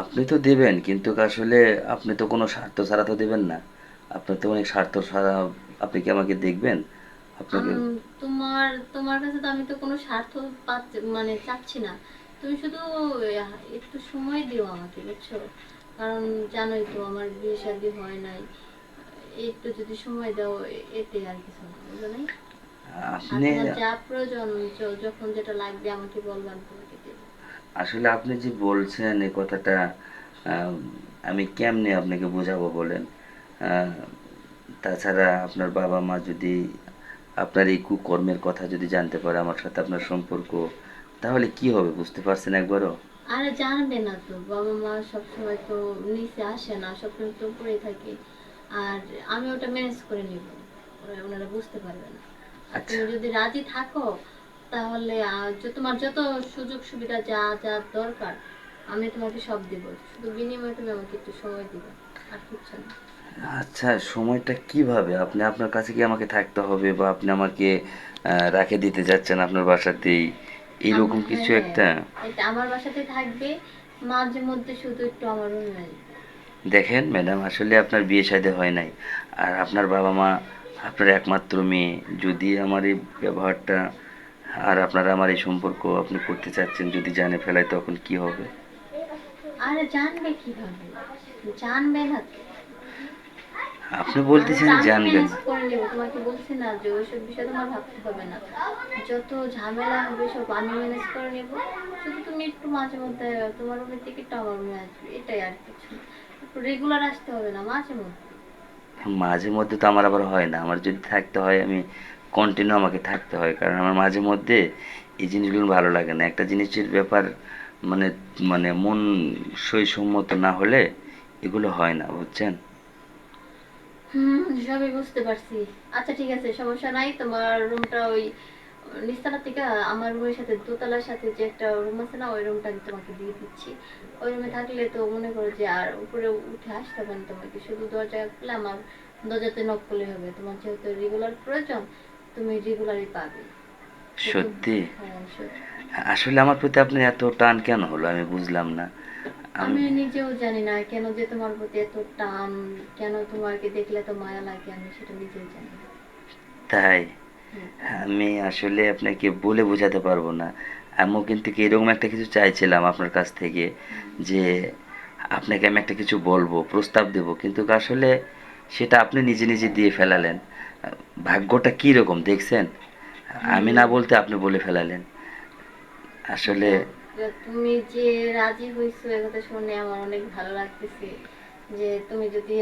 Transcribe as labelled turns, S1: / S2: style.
S1: আপনি তো দেবেন কিন্তু আসলে আপনি তো কোনো স্বার্থ ছাড়া তো দেবেন না। আপনার তো অনেক স্বার্থ ছাড়া আপনি কি আমাকে দেখবেন? আপনাকে
S2: তোমার তোমার কাছে তো আমি তো কোনো স্বার্থ মানে চাচ্ছি না। তুমি শুধু একটু সময় দিও আমাকে বুঝছ? কারণ জানোই তো আমার বিয়ে শাদী হয় নাই। একটু যদি সময় দাও এতে আর কিছু না বুঝো নাই?
S1: আপনি
S2: যা প্রয়োজন যখন যেটা লাগবে আমাকে বলব আমি তোমাকে দেবো
S1: আসলে আপনি যে বলছেন এই কথাটা আমি কেমনে আপনাকে বোঝাবো বলেন? তাছাড়া আপনার বাবা মা যদি আপনার এই কুকর্মের কথা যদি জানতে পারে আমার সাথে আপনার সম্পর্ক তাহলে কি হবে বুঝতে পারছেন একবারও?
S2: আরে জানবে না তো বাবা মা সবসময় তো নিচে আসে না সবসময় তো উপরেই থাকে। আর আমি ওটা ম্যানেজ করে নিব ওনারা বুঝতে পারবে না। আর তুমি যদি রাজি থাকো তাহলে তোমার যত সুযোগ সুবিধা যা যা দরকার আমি তোমাকে সব দেব। শুধু বিনিময়ে তুমি আমাকে একটু সময় দিবে আর কিচ্ছু না।
S1: আচ্ছা সময়টা কীভাবে? আপনি আপনার কাছে কি আমাকে থাকতে হবে বা আপনি আমাকে রাখে দিতে যাচ্ছেন আপনার বাসাতেই? এইরকম
S2: আমার-
S1: কিছু
S2: হ্যাঁ,
S1: একটা?
S2: এটা আমার বাসাতে থাকবে মাঝে মধ্যে শুধু একটু আমার রুমে
S1: দেখেন ম্যাডাম আসলে আপনার বিয়ে শাদী হয় নাই। আর আপনার বাবা মা আপনার একমাত্র মেয়ে। যদি আমার এই ব্যবহারটা আর আপনারা আমার এই সম্পর্ক আপনি করতে চাচ্ছেন যদি জানে ফেলায় তখন কি হবে?
S2: আরে জানবে কীভাবে? জানবে না
S1: আপনি বলতেছেন জানবেন।
S2: নেব তোমাকে বলছি না যে ওইসব বিষয়ে তোমার ভাবতে হবে না। যত ঝামেলা হবে সব আমি ম্যানেজ করে নেব। শুধু তুমি একটু মাঝে মধ্যে তোমার থেকে একটু আমার রুমে আসবে এটাই আর কিছু রেগুলার আসতে হবে না মাঝে মধ্যে।
S1: মাঝে মধ্যে তো আমার আবার হয় না। আমার যদি থাকতে হয় আমি কন্টিনিউ আমাকে থাকতে হয়, কারণ আমার মাঝে মধ্যে এই জিনিসগুলো ভালো লাগে না। একটা জিনিসের ব্যাপার মানে মানে মন সইসম্মত না হলে এগুলো হয় না, বুঝছেন?
S2: হুম বুঝতে পারছি। আচ্ছা ঠিক আছে, সমস্যা নাই। তোমার রুমটা ওই থেকে আমার রুমের সাথে, দোতলার সাথে যে একটা রুম আছে না, ওই রুমটা আমি তোমাকে দিয়ে দিচ্ছি। ওই রুমে থাকলে তো মনে করো যে আর উপরে উঠে আসতে হবে না তোমাকে। শুধু দরজা খুলে আমার দরজাতে নক করলে হবে। তোমার যেহেতু রেগুলার প্রয়োজন তুমি রেগুলারই পাবে।
S1: সত্যি?
S2: হ্যাঁ
S1: আসলে আমার প্রতি আপনার এত টান কেন হলো? আমি বুঝলাম না।
S2: আমি নিজেও জানি না কেন যে তোমার প্রতি এত টান কেন তোমাকে দেখলে তো মায়া লাগে আমি সেটা নিজেও জানি
S1: তাই? আমি আসলে আপনাকে বলে বোঝাতে পারব না। আমিও কিন্তু এরকম একটা কিছু চাইছিলাম আপনার কাছ থেকে যে আপনাকে আমি একটা কিছু বলব প্রস্তাব দেব। কিন্তু আসলে সেটা আপনি নিজে নিজে দিয়ে ফেলালেন। ভাগ্যটা কি রকম, দেখছেন? আমি না বলতে আপনি বলে ফেলালেন। আসলে
S2: তুমি যে রাজি হয়েছো এ কথা শুনে আমার অনেক ভালো লাগতেছে যে তুমি যদি